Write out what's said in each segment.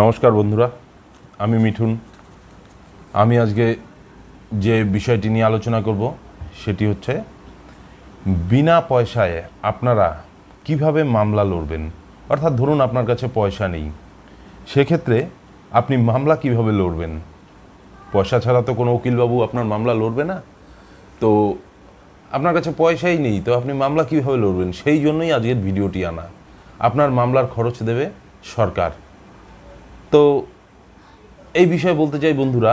নমস্কার বন্ধুরা, আমি মিঠুন। আমি আজকে যে বিষয়টি নিয়ে আলোচনা করব, সেটি হচ্ছে বিনা পয়সায় আপনারা কীভাবে মামলা লড়বেন? অর্থাৎ ধরুন আপনার কাছে পয়সা নেই, সেক্ষেত্রে আপনি মামলা কীভাবে লড়বেন? পয়সা ছাড়া তো কোনো উকিলবাবু আপনার মামলা লড়বে না। তো আপনার কাছে পয়সাই নেই, তো আপনি মামলা কীভাবে লড়বেন? সেই জন্যই আজকের ভিডিওটি আনা। আপনার মামলার খরচ দেবে সরকার। তো এই বিষয়ে বলতে চাই, বন্ধুরা,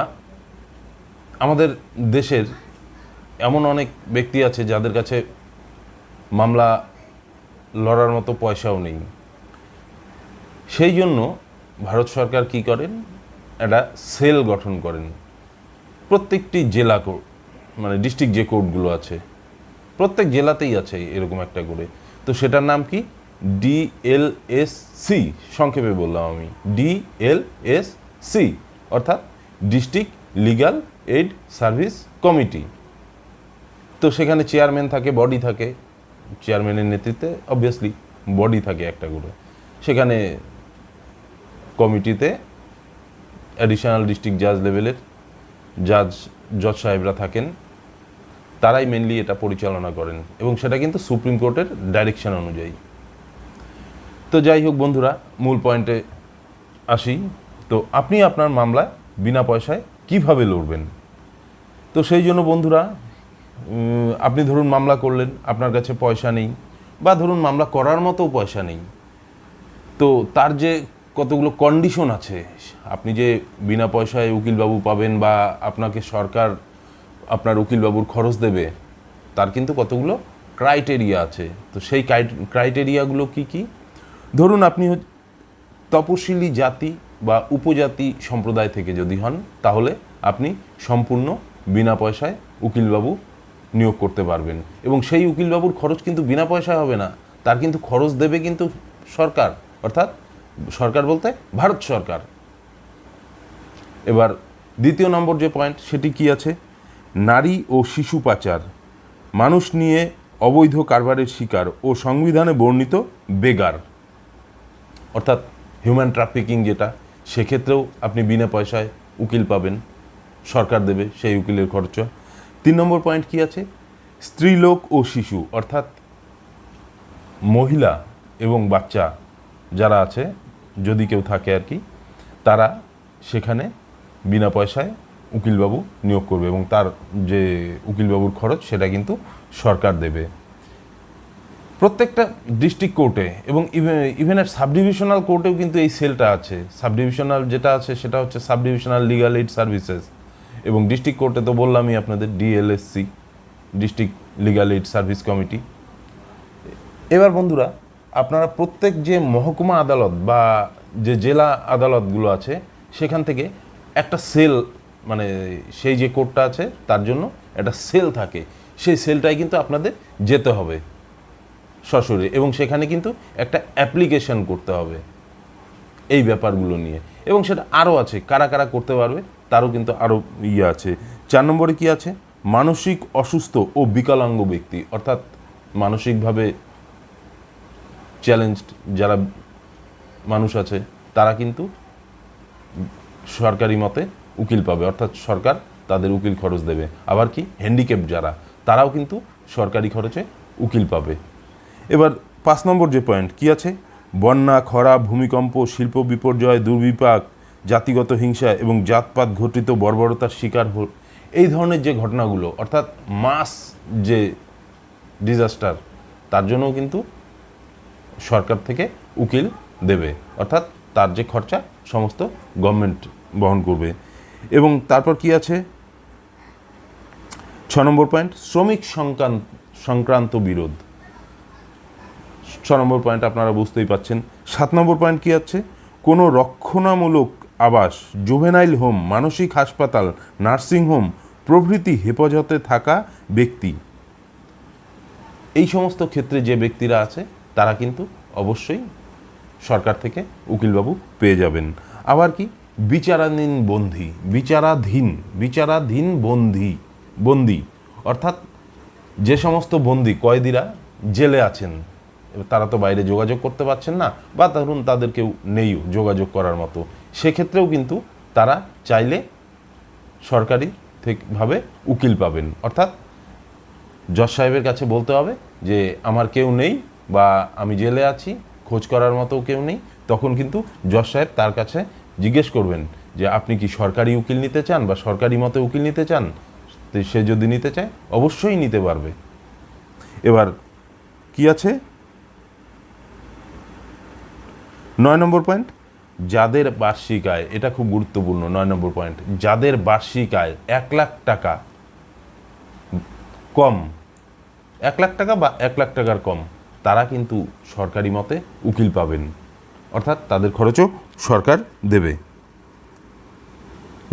আমাদের দেশের এমন অনেক ব্যক্তি আছে যাদের কাছে মামলা লড়ার মতো পয়সাও নেই। সেই জন্য ভারত সরকার কি করেন? একটা সেল গঠন করেন। প্রত্যেকটি জেলা কোর্ট মানে ডিস্ট্রিক্ট যে কোর্টগুলো আছে, প্রত্যেক জেলাতেই আছে এরকম একটা করে। তো সেটার নাম কি? ডিএলএসসি সংক্ষেপে বললাম আমি। ডিএলএসসি অর্থাৎ district legal aid service committee তো সেখানে চেয়ারম্যান থাকে বডি থাকে। চেয়ারম্যানের নেতৃত্বে অবভিয়াসলি বডি থাকে একটা করে। সেখানে কমিটিতে অ্যাডিশনাল ডিস্ট্রিক্ট জাজ লেভেলের জাজ জজ সাহেবরা থাকেন। তারাই মেনলি এটা পরিচালনা করেন। এবং সেটা কিন্তু সুপ্রিম কোর্টের ডাইরেকশন অনুযায়ী। তো যাই হোক বন্ধুরা, মূল পয়েন্টে আসি। তো আপনি আপনার মামলা বিনা পয়সায় কীভাবে লড়বেন? তো সেই জন্য বন্ধুরা আপনি ধরুন মামলা করলেন, আপনার কাছে পয়সা নেই, বা ধরুন মামলা করার মতো পয়সা নেই। তো তার যে কতগুলো কন্ডিশন আছে, আপনি যে বিনা পয়সায় উকিলবাবু পাবেন বা আপনাকে সরকার আপনার উকিলবাবুর খরচ দেবে, তার কিন্তু কতগুলো ক্রাইটেরিয়া আছে। তো সেই ক্রাইটেরিয়াগুলো কি কি? ধরুন আপনি তপশিলি জাতি বা উপজাতি সম্প্রদায় থেকে যদি হন, তাহলে আপনি সম্পূর্ণ বিনা পয়সায় উকিলবাবু নিয়োগ করতে পারবেন। এবং সেই উকিলবাবুর খরচ কিন্তু বিনা পয়সায় হবে না, তার কিন্তু খরচ দেবে কিন্তু সরকার, অর্থাৎ সরকার বলতে ভারত সরকার। এবার দ্বিতীয় নম্বর যে পয়েন্ট সেটি কি আছে? নারী ও শিশু পাচার, মানুষ নিয়ে অবৈধ কারবারের শিকার ও সংবিধানে বর্ণিত বেগার। অর্থাৎ হিউম্যান ট্রাফিকিং যেটা, সেক্ষেত্রেও আপনি বিনা পয়সায় উকিল পাবেন, সরকার দেবে সেই উকিলের খরচ। তিন নম্বর পয়েন্ট কি আছে? স্ত্রীলোক ও শিশু, অর্থাৎ মহিলা এবং বাচ্চা যারা আছে, যদি কেউ থাকে আর কি, তারা সেখানে বিনা পয়সায় উকিলবাবু নিয়োগ করবে এবং তার যে উকিলবাবুর খরচ, সেটা কিন্তু সরকার দেবে। প্রত্যেকটা ডিস্ট্রিক্ট কোর্টে এবং ইভেন এর সাব ডিভিশনাল কোর্টেও কিন্তু এই সেলটা আছে। সাব ডিভিশনাল যেটা আছে সেটা হচ্ছে sub divisional legal aid services এবং ডিস্ট্রিক্ট কোর্টে তো বললামই আপনাদের DLSC district legal aid service committee এবার বন্ধুরা, আপনারা প্রত্যেক যে মহকুমা আদালত বা যে জেলা আদালতগুলো আছে, সেখান থেকে একটা সেল মানে সেই যে কোর্টটা আছে, তার জন্য একটা সেল থাকে। সেই সেলটাই কিন্তু আপনাদের যেতে হবে। সশরীরে। এবং সেখানে কিন্তু একটা অ্যাপ্লিকেশন করতে হবে এই ব্যাপারগুলো নিয়ে। এবং সেটা আরও আছে, কারা কারা করতে পারবে তারও কিন্তু আরও ইয়ে আছে। চার নম্বরে কি আছে? মানসিক অসুস্থ ও বিকলাঙ্গ ব্যক্তি, অর্থাৎ মানসিকভাবে চ্যালেঞ্জড যারা মানুষ আছে, তারা কিন্তু সরকারি মতে উকিল পাবে, অর্থাৎ সরকার তাদের উকিল খরচ দেবে। আবার কি? হ্যান্ডিক্যাপ যারা, তারাও কিন্তু সরকারি খরচে উকিল পাবে। এবার পাঁচ নম্বর যে পয়েন্ট, কি আছে? বন্যা, খরা, ভূমিকম্প, শিল্প বিপর্যয়, দুর্বিপাক, জাতিগত হিংসা এবং জাতপাত ঘটিত বর্বরতার শিকার হল। এই ধরনের যে ঘটনাগুলো, অর্থাৎ মাস যে ডিজাস্টার তার জন্যও কিন্তু সরকার থেকে উকিল দেবে। অর্থাৎ তার যে খরচা, সমস্ত গভর্নমেন্ট বহন করবে। এবং তারপর কি আছে? ছ নম্বর পয়েন্ট, শ্রমিক সংক্রান্ত সংক্রান্ত বিরোধ। ছ নম্বর পয়েন্ট আপনারা বুঝতেই পাচ্ছেন। সাত নম্বর পয়েন্ট কি আছে? কোনো রক্ষণামূলক আবাস জুভেনাইল হোম মানসিক হাসপাতাল নার্সিং হোম প্রভৃতি হেফাজতে থাকা ব্যক্তি। এই সমস্ত ক্ষেত্রে যে ব্যক্তিরা আছে, তারা কিন্তু অবশ্যই সরকার থেকে উকিলবাবু পেয়ে যাবেন। আবার কি? বিচারাধীন বন্দী বিচারাধীন বিচারাধীন বন্দী বন্দী। অর্থাৎ যে সমস্ত বন্দী, কয়েদিরা জেলে আছেন তারা তো বাইরে যোগাযোগ করতে পারছেন না, বা ধরুন তাদের কেউ নেইও যোগাযোগ করার মতো। সেক্ষেত্রেও কিন্তু তারা চাইলে সরকারি ভাবে উকিল পাবেন। অর্থাৎ জজ সাহেবের কাছে বলতে হবে যে, আমার কেউ নেই বা আমি জেলে আছি, খোঁজ করার মতো কেউ নেই। তখন কিন্তু জজ সাহেব তার কাছে জিজ্ঞেস করবেন যে, আপনি কি সরকারি উকিল নিতে চান বা সরকারি মতে উকিল নিতে চান? সে যদি নিতে চায়, অবশ্যই নিতে পারবে। এবার কি আছে? নয় নম্বর পয়েন্ট যাদের বার্ষিক আয় এটা খুব গুরুত্বপূর্ণ, নয় নম্বর পয়েন্ট যাদের বার্ষিক আয় এক লাখ টাকা কম, এক লাখ টাকা বা এক লাখ টাকার কম, তারা কিন্তু সরকারি মতে উকিল পাবেন। অর্থাৎ তাদের খরচও সরকার দেবে।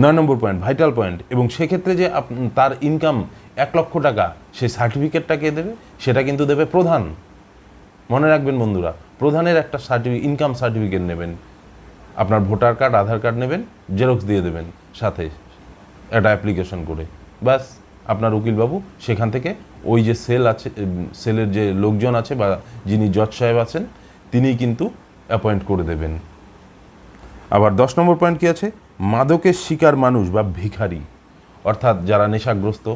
নয় নম্বর পয়েন্ট ভাইটাল পয়েন্ট এবং সেক্ষেত্রে যে তার ইনকাম এক লক্ষ টাকা সেই সার্টিফিকেটটা কে দেবে? সেটা কিন্তু দেবে প্রধান। মনে রাখবেন বন্ধুরা প্রধানের একটা সার্টিফিকেট ইনকাম সার্টিফিকেট নেবেন। আপনার ভোটার কার্ড, আধার কার্ড নেবেন, জেরক্স দিয়ে দেবেন সাথে একটা অ্যাপ্লিকেশন করে। ব্যাস, আপনার উকিলবাবু সেখান থেকে ওই যে সেল আছে, সেলের যে লোকজন আছে বা যিনি জজ সাহেব আছেন তিনিই কিন্তু অ্যাপয়েন্ট করে দেবেন। আবার দশ নম্বর পয়েন্ট কি আছে? মাদকের শিকার মানুষ বা ভিখারি। অর্থাৎ যারা নেশাগ্রস্ত,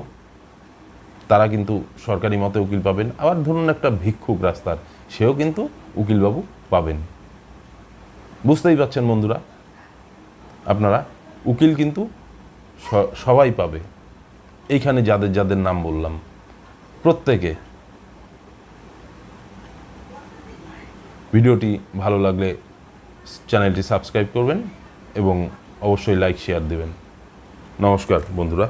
তারা কিন্তু সরকারি মতে উকিল পাবেন। আবার ধরুন একটা ভিক্ষুক রাস্তার, সেও কিন্তু উকিলবাবু পাবেন। বুঝতেই পারছেন বন্ধুরা? আপনারা উকিল কিন্তু সবাই পাবে। এইখানে যাদের যাদের নাম বললাম। প্রত্যেকে। ভিডিওটি ভালো লাগলে চ্যানেলটি সাবস্ক্রাইব করবেন এবং অবশ্যই লাইক, শেয়ার দেবেন। নমস্কার বন্ধুরা।